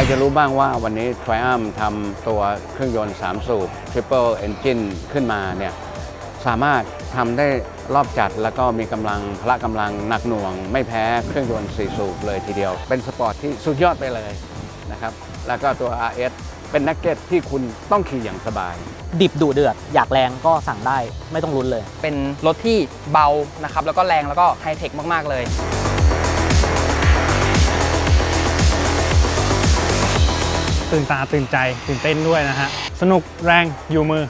จะรู้บ้างว่าวันนี้ Triumph ทำตัวเครื่องยนต์ 3 สูบ Triple Engine ขึ้นมาเนี่ยสามารถทำได้รอบจัดแล้วก็มีกำลังพละกำลังหนักหน่วง ไม่แพ้เครื่องยนต์ 4 สูบเลยทีเดียว เป็นสปอร์ตที่สุดยอดไปเลยนะครับแล้วก็ตัว RS เป็นนักเก็ตที่คุณต้องขี่อย่างสบาย ดิบดุเดือด อยากแรงก็สั่งได้ไม่ต้องลุ้นเลย เป็นรถที่เบานะครับแล้วก็แรงแล้วก็ไฮเทคมาก ๆ เลย ตื่นตาตื่นใจตื่นเต้นด้วยนะฮะ สนุกแรงอยู่มือ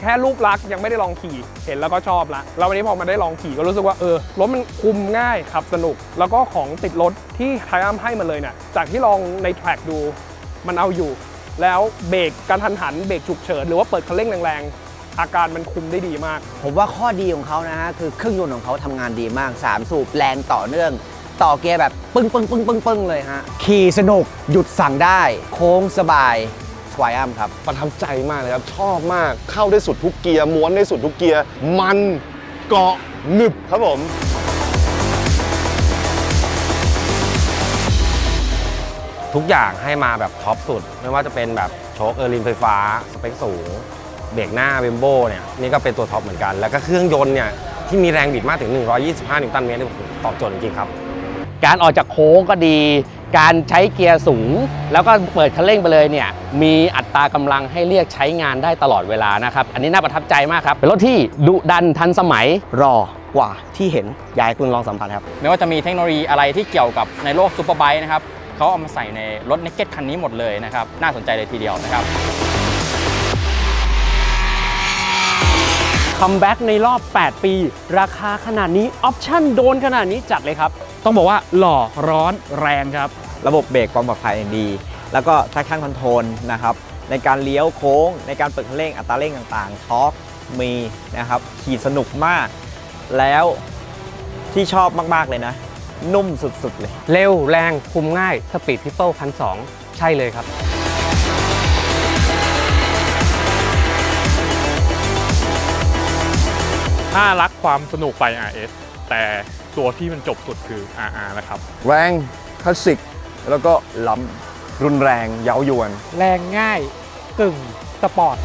แค่รูปลักษณ์ยังไม่ได้ลองขี่เห็นแล้วก็ชอบละแล้ววันนี้พอมาได้ลองขี่ก็รู้สึกว่าเออรถมันคุมง่ายขับสนุก แล้วก็ของติดรถที่ไทอัมให้มาเลยเนี่ยจากที่ลองในแทร็กดูมันเอาอยู่ แล้วเบรกการทันหันเบรกฉุกเฉินหรือว่าเปิดคันเร่งแรงๆอาการมันคุมได้ดีมาก ผมว่าข้อดีของเขานะฮะคือเครื่องยนต์ของเขาทำงานดีมาก 3 สูบแรงต่อเนื่อง ต่อเกียร์แบบปึ้งปึ้งปึ้งปึ้งปึ้งเลยฮะ ขี่สนุกหยุดสั่งได้ โค้งสบายทวายอัมครับ ประทับใจมากเลยครับ ชอบมากเข้าได้สุดทุกเกียร์ม้วนได้สุดทุกเกียร์ มันเกาะหนึบครับผม ทุกอย่างให้มาแบบท็อปสุด ไม่ว่าจะเป็นแบบโชคเออร์ลินไฟฟ้า สเปคสูง เบรกหน้าเบมโบเนี่ยนี่ก็เป็นตัวท็อปเหมือนกัน แล้วก็เครื่องยนต์เนี่ยที่มีแรงบิดมากถึง 125 นิวตันเมตรเนี่ยโอ้โหตอบโจทย์จริงๆครับ การออกจากโค้งก็ดี การใช้เกียร์สูง แล้วก็เปิดคันเร่งไปเลยเนี่ยมีอัตรากำลังให้เรียกใช้งานได้ตลอดเวลานะครับ อันนี้น่าประทับใจมากครับ เป็นรถที่ดุดันทันสมัยรอกว่าที่เห็นอยากให้คุณลองสัมผัสครับไม่ว่าจะมีเทคโนโลยีอะไรที่เกี่ยวกับในโลกซูเปอร์ไบค์นะครับเขาเอามาใส่ในรถเนกเก็ตคันนี้หมดเลยนะครับน่าสนใจเลยทีเดียวนะครับคัมแบ็กในรอบ 8 ปี ราคาขนาดนี้ ออปชั่นโดนขนาดนี้จัดเลยครับ ต้องบอกว่าหล่อร้อนแรงครับ ระบบเบรกความปลอดภัยดี แล้วก็ทักชั่นคอนโทรลนะครับในการเลี้ยวโค้ง ในการเปิดคันเร่งอัตราเร่งต่างๆทอร์กมีนะครับขี่สนุกมาก แล้วที่ชอบมากๆเลยนะ นุ่มสุดๆเลย เร็วแรงคุมง่ายสปีดทริปเปิลพันสใช่เลยครับ ถ้ารักความสนุกไป RS แต่ตัวที่มันจบสุดคือ RR นะครับ แรงคลาสสิก แล้วก็ล้ำรุนแรงเย้ายวน แรงง่ายกึ่งสปอร์ต